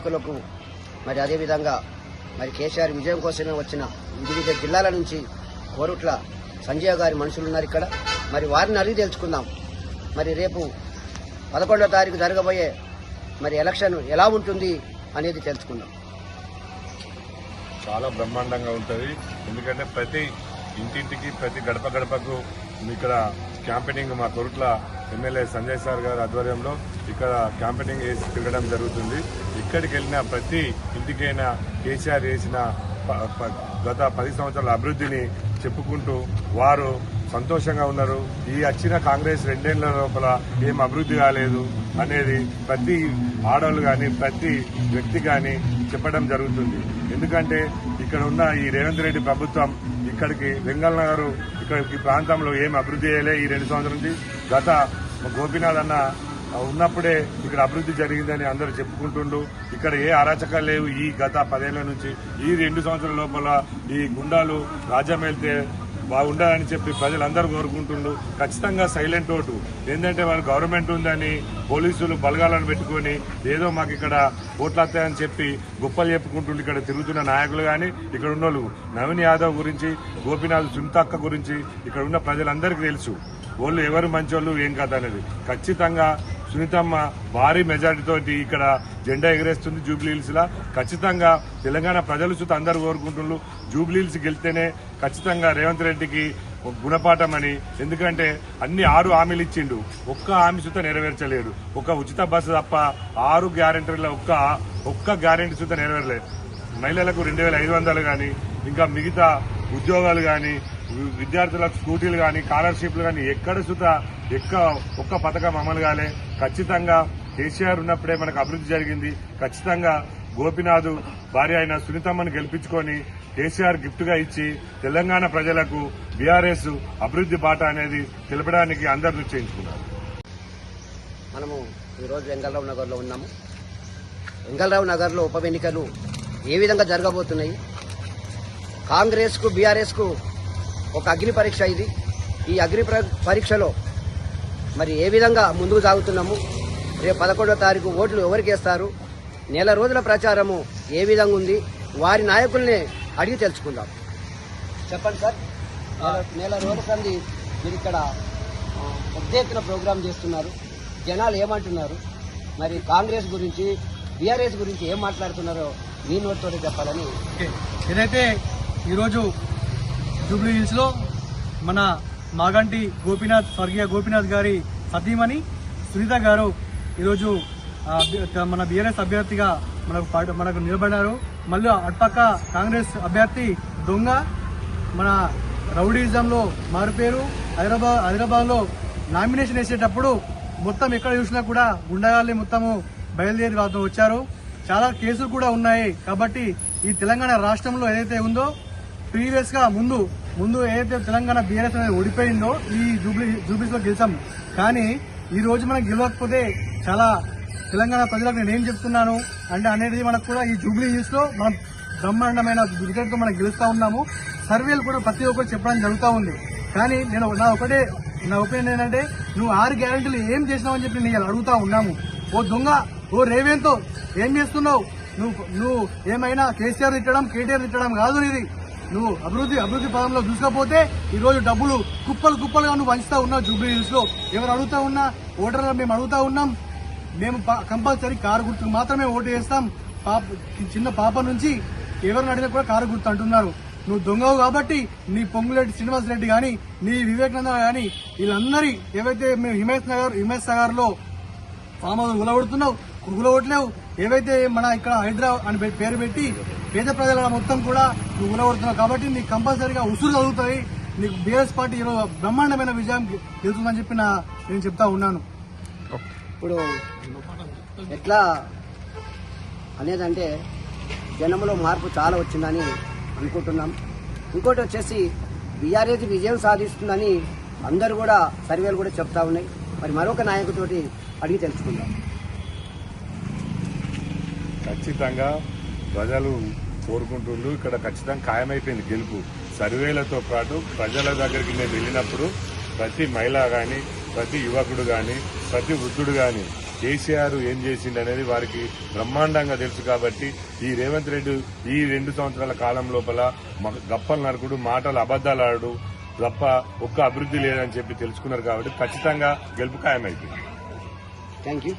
నాయకులకు మరి అదేవిధంగా మరి కేసీఆర్ విజయం కోసమే వచ్చిన వివిధ జిల్లాల నుంచి కోరుట్ల సంజయ్ గారి మనుషులు ఉన్నారు ఇక్కడ. మరి వారిని అడిగి తెలుసుకుందాం. మరి రేపు పదకొండో తారీఖు జరగబోయే మరి ఎలక్షన్ ఎలా ఉంటుంది అనేది తెలుసుకుందాం. చాలా బ్రహ్మాండంగా ఉంటుంది. ఎందుకంటే ప్రతి ఇంటింటికి ప్రతి గడప గడపకు ఇక్కడ క్యాంపెయినింగ్ మా కొరుట్ల ఎమ్మెల్యే సంజయ్ సార్ గారి ఆధ్వర్యంలో ఇక్కడ క్యాంపెయినింగ్ వేసి తిరగడం జరుగుతుంది. ఇక్కడికి వెళ్ళిన ప్రతి ఇంటికైనా కేసీఆర్ చేసిన ప- ప- గత పది సంవత్సరాల అభివృద్ధిని చెప్పుకుంటూ వారు సంతోషంగా ఉన్నారు. ఈ వచ్చిన కాంగ్రెస్ రెండేళ్ళ లోపల ఏం అభివృద్ధి కాలేదు అనేది ప్రతి ఆడవాళ్ళు కానీ ప్రతి వ్యక్తి కానీ చెప్పడం జరుగుతుంది. ఎందుకంటే ఇక్కడ ఉన్న ఈ రేవంత్ రెడ్డి ప్రభుత్వం ఇక్కడికి వెంగళ గారు ఇక్కడ ఈ ప్రాంతంలో ఏం అభివృద్ధి చేయలే ఈ రెండు సంవత్సరం నుంచి. గత గోపీనాథ్ అన్న ఉన్నప్పుడే ఇక్కడ అభివృద్ధి జరిగిందని అందరూ చెప్పుకుంటుండు. ఇక్కడ ఏ అరాచకాలు లేవు ఈ గత పదేళ్ళ నుంచి. ఈ రెండు సంవత్సరాల లోపల ఈ గుండాలు రాజ్యం వెళ్తే బాగుండాలని చెప్పి ప్రజలందరూ కోరుకుంటుండు. ఖచ్చితంగా సైలెంట్ ఓటు. ఏంటంటే వాళ్ళు గవర్నమెంట్ ఉందని పోలీసులు బలగాలను పెట్టుకొని ఏదో మాకు ఇక్కడ ఓట్లు వస్తాయని చెప్పి గొప్పలు చెప్పుకుంటుండ్రు ఇక్కడ తిరుగుతున్న నాయకులు కానీ ఇక్కడ ఉన్న వాళ్ళు నవీన్ యాదవ్ గురించి గోపీనాథ్ సుంతక్క గురించి ఇక్కడ ఉన్న ప్రజలందరికీ తెలుసు. వాళ్ళు ఎవరు మంచోళ్ళు ఏం కథ అనేది. ఖచ్చితంగా సునీతమ్మ భారీ మెజార్టీతో ఇక్కడ జెండా ఎగరేస్తుంది జూబ్లీ లా. ఖచ్చితంగా తెలంగాణ ప్రజలు చూత అందరూ కోరుకుంటున్నారు. జూబ్లీ హిల్స్ గెలిస్తేనే ఖచ్చితంగా రేవంత్ రెడ్డికి గుణపాఠం అని ఎందుకంటే అన్ని ఆరు హామీలు ఇచ్చిండు. ఒక్క హామీ చూత నెరవేర్చలేడు. ఒక ఉచిత బస్సు తప్ప ఆరు గ్యారెంటీల ఒక్క ఒక్క గ్యారెంటీ చూత నెరవేరలేదు. మహిళలకు రెండు వేల ఐదు వందలు కానీ ఇంకా మిగతా ఉద్యోగాలు కానీ విద్యార్థులకు స్కూటీలు కానీ స్కాలర్షిప్లు కానీ ఎక్కడ సుత ఎక్క ఒక్క పథకం అమలు కాలే. ఖచ్చితంగా కేసీఆర్ ఉన్నప్పుడే మనకు అభివృద్ధి జరిగింది. ఖచ్చితంగా గోపినాథ్ భార్య అయిన సునీతమ్మను గెలిపించుకొని కేసీఆర్ గిఫ్ట్గా ఇచ్చి తెలంగాణ ప్రజలకు బీఆర్ఎస్ అభివృద్ధి బాట అనేది తెలపడానికి అందరు నిశ్చయించుకున్నారు మనము ఈరోజు వెంగళరావు నగర్లో ఉన్నాము. వెంగళరావు నగర్లో ఉప ఎన్నికలు ఏ విధంగా జరగబోతున్నాయి? కాంగ్రెస్కు బీఆర్ఎస్కు ఒక అగ్ని పరీక్ష ఇది. ఈ అగ్ని ప్ర- పరీక్షలో మరి ఏ విధంగా ముందుకు సాగుతున్నాము? రేపు పదకొండో తారీఖు ఓట్లు ఎవరికి వేస్తారు? నెల రోజుల ప్రచారము ఏ విధంగా ఉంది? వారి నాయకుల్ని అడిగి తెలుసుకుందాం. చెప్పండి సార్. నెల- రోజుల సంది మీరు ఇక్కడ పెద్ద ఎత్తున ప్రోగ్రాం చేస్తున్నారు. జనాలు ఏమంటున్నారు? మరి కాంగ్రెస్ గురించి బీఆర్ఎస్ గురించి ఏం మాట్లాడుతున్నారో మీ నోటితో చెప్పాలని. ఏదైతే ఈరోజు జూబ్లీ హిల్స్లో మన మాగంటి గోపీనాథ్ స్వర్గీయ గోపీనాథ్ గారి సతీమణి సునీత గారు ఈరోజు మన బీఆర్ఎస్ అభ్యర్థిగా మనకు మనకు నిలబడినారు మళ్ళీ అటుపక్క కాంగ్రెస్ అభ్యర్థి దొంగ మన రౌడీజంలో మారుపేరు హైదరాబాద్ హైదరాబాద్లో నామినేషన్ వేసేటప్పుడు మొత్తం ఎక్కడ చూసినా కూడా గుండగాల్ని మొత్తము బయలుదేరి వాళ్ళతో వచ్చారు. చాలా కేసులు కూడా ఉన్నాయి కాబట్టి ఈ తెలంగాణ రాష్ట్రంలో ఏదైతే ఉందో ప్రీవియస్గా ముందు ముందు ఏదైతే తెలంగాణ బీఆర్ఎస్ అనేది ఓడిపోయిందో ఈ జూబ్లీ జూబ్లీస్లో గెలిచాం. కానీ ఈ రోజు మనం గెలవకపోతే చాలా తెలంగాణ ప్రజలకు నేను ఏం చెప్తున్నాను అంటే అనేది మనకు కూడా ఈ జూబ్లీ హిల్స్లో మనం బ్రహ్మాండమైన వికెట్తో మనం గెలుస్తూ ఉన్నాము. సర్వేలు కూడా ప్రతి ఒక్కరు చెప్పడం జరుగుతూ ఉంది. కానీ నేను నా ఒకటే నా ఒపీనియన్ ఏంటంటే నువ్వు ఆరు గ్యారెంటీలు ఏం చేసినావు అని చెప్పి నేను అడుగుతా ఉన్నాము. ఓ దొంగ ఓ రేవేంతో ఏం చేస్తున్నావు? నువ్వు నువ్వు ఏమైనా కేసీఆర్ తిట్టడం కేటీఆర్ తిట్టడం కాదు ఇది నువ్వు అభివృద్ధి అభివృద్ధి పదంలో చూసుకపోతే ఈరోజు డబ్బులు కుప్పలు కుప్పలుగా నువ్వు వంచుతా ఉన్నావు జూబ్లీ హిల్స్లో. ఎవరు అడుగుతా ఉన్నా ఓటర్లు మేము అడుగుతా ఉన్నాం. మేము కంపల్సరీ కారు గుర్తుకు మాత్రమే ఓటు చేస్తాం పాప చిన్న పాప నుంచి ఎవరిని అడిగినా కూడా కారు గుర్తు అంటున్నారు. నువ్వు దొంగవు కాబట్టి నీ పొంగులేటి శ్రీనివాస్ రెడ్డి కానీ నీ వివేకానంద కానీ వీళ్ళందరి ఏవైతే మేము హిమేష్ నగర్ హిమేష్ నగర్లో ఫామ్ హౌస్ గులగొడుతున్నావు గులగొట్టలేవు ఏవైతే మన ఇక్కడ హైదరాబాద్ అని పేరు పెట్టి పేద ప్రజల మొత్తం కూడా నువ్వు గులగొడుతున్నావు కాబట్టి నీకు కంపల్సరీగా ఉసురు చదువుతాయి నీకు బీఆర్ఎస్ పార్టీ ఈరోజు బ్రహ్మాండమైన విజయం గెలుతుందని చెప్పి నా నేను చెప్తా ఉన్నాను. ఇప్పుడు ఎట్లా అనేదంటే జనంలో మార్పు చాలా వచ్చిందని అనుకుంటున్నాం. ఇంకోటి వచ్చేసి బీఆర్ఎస్ విజయం సాధిస్తుందని అందరూ కూడా సర్వేలు కూడా చెప్తా ఉన్నాయి. మరి మరొక నాయకుడితోటి అడిగి తెలుసుకుందాం. ఖచ్చితంగా ప్రజలు కోరుకుంటుండ్రు. ఇక్కడ ఖచ్చితంగా ఖాయమైపోయింది గెలుపు. సర్వేలతో పాటు ప్రజల దగ్గరికి నేను వెళ్ళినప్పుడు ప్రతి మహిళ కానీ ప్రతి యువకుడు కానీ ప్రతి వృద్ధుడు కానీ కేసీఆర్ ఏం చేసిండు అనేది వారికి బ్రహ్మాండంగా తెలుసు కాబట్టి ఈ రేవంత్ రెడ్డి ఈ రెండు సంవత్సరాల కాలం లోపల గప్పలు నరకుడు మాటలు అబద్దాలు ఆడు తప్ప ఒక్క అభివృద్ధి లేదని చెప్పి తెలుసుకున్నారు కాబట్టి ఖచ్చితంగా గెలుపు ఖాయమైపోయింది. Thank you